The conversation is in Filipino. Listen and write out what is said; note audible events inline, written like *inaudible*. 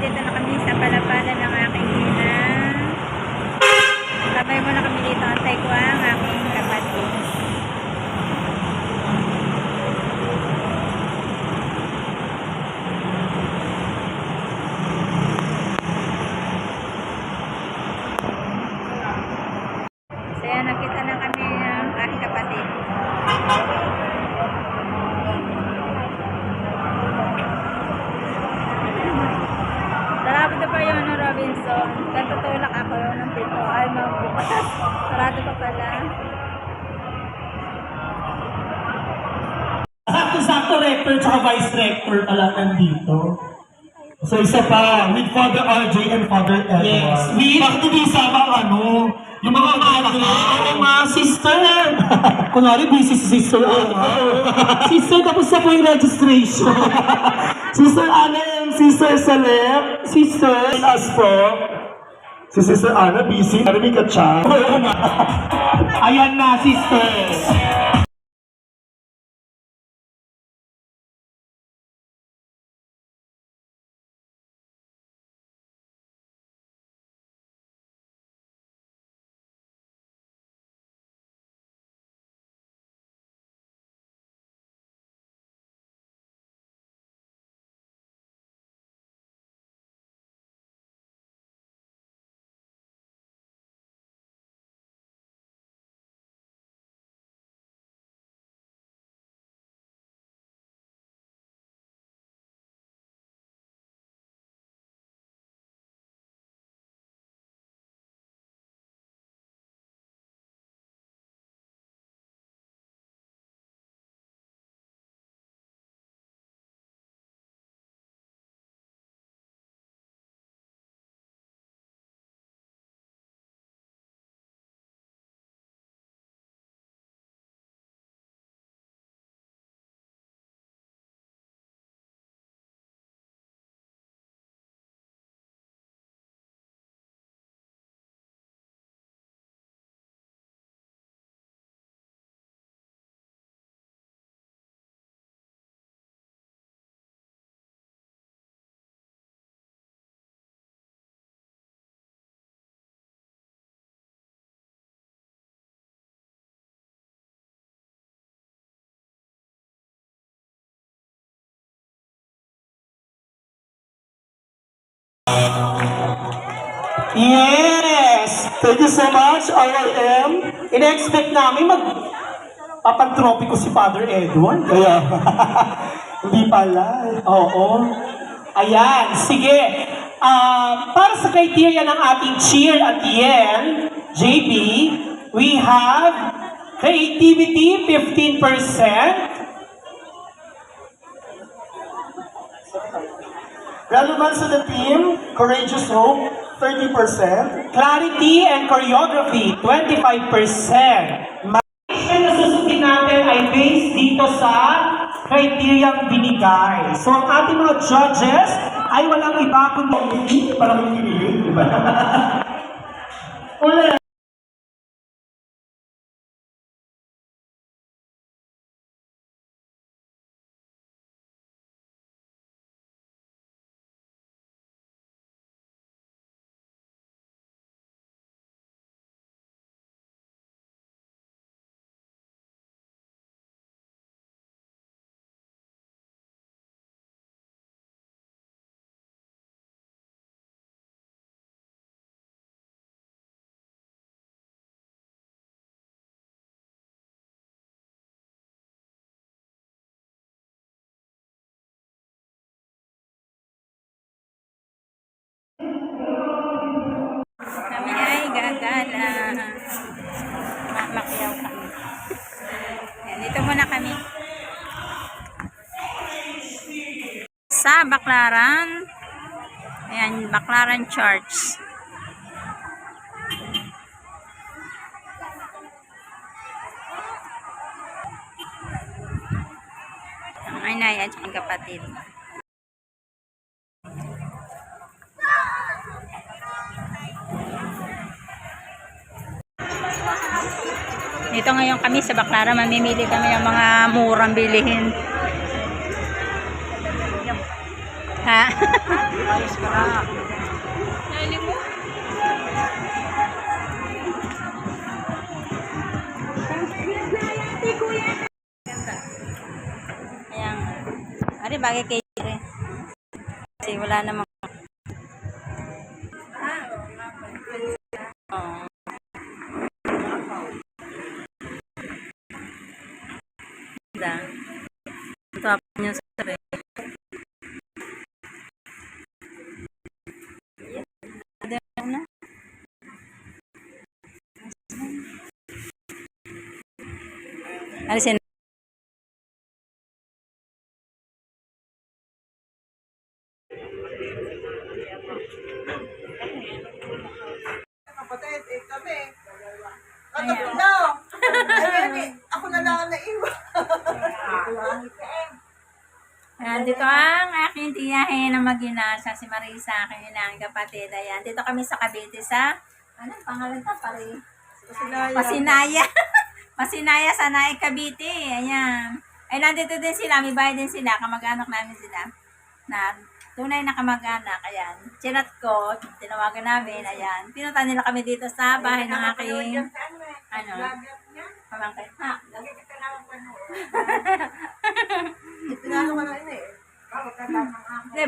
dito na kami sa palapalan ng aking ina. Sabay mo na kami dito. Antay ko ang aking vice rector pala nandito. So isa pa, with Father RJ and Father Edward. Yes, with- Bakit hindi sama ang ano? Yung mga madre, Ang mga sister! *laughs* Kunwari, busy si Sister Ana. *laughs* sister, tapos na po yung registration. *laughs* sister Ana and Sister Salem. Sister. And as po, si Sister Ana busy, narinig ka siya. Ayan na, sisters. Yes! Thank you so much, RRM. In-expect namin mag papag-trophy ko si Father Edward. Kaya, *laughs* hindi pala. Oo. Ayan, sige. Ah, para sa criteria ng ating cheer at the end, JB, we have creativity 15%, Relevance to the team, Courageous Hope, 30%. Clarity and choreography, 25%. Action na susundin natin ay based dito sa criteria binigay. So ang ating mga judges ay walang iba kundi Parang may kinilig, di ba? Uli! Kami ay gagala. Mamakyaw kami. Yan, dito muna kami. Sa Baklaran. Ayan, Baklaran Church. Ang inay at siyang kapatid. Dito ngayon kami sa Baclara, mamimili kami ng mga murang bilihin. Ha? Ka na. Ayan. Ari, bagay kay Ire. Kasi wala namang... Oo. Ganda. Ito ako niya sa sari. Ganda na. Alisin Kapatid, eh kami. Katabi na. Ayun eh. Ako na lang ang naiwan. Ayan, dito ang aking tiyahin na mag-inasa, si Marisa, aking inang kapatid. Ayan, dito kami sa Cavite sa, ano ang pangalan ta, pare? Pasinaya. Pasinaya *laughs* sa Naik Cavite. Ayan. Ay, nandito din sila, may bahay din sila, kamag-anak namin sila. Na tunay na kamag-anak. Ayan. Chinat ko, tinawagan namin. Ayan. Pinunta nila kami dito sa bahay ng aking, ano, pamangkin. Ha? *laughs* Ka na yun eh. Hindi,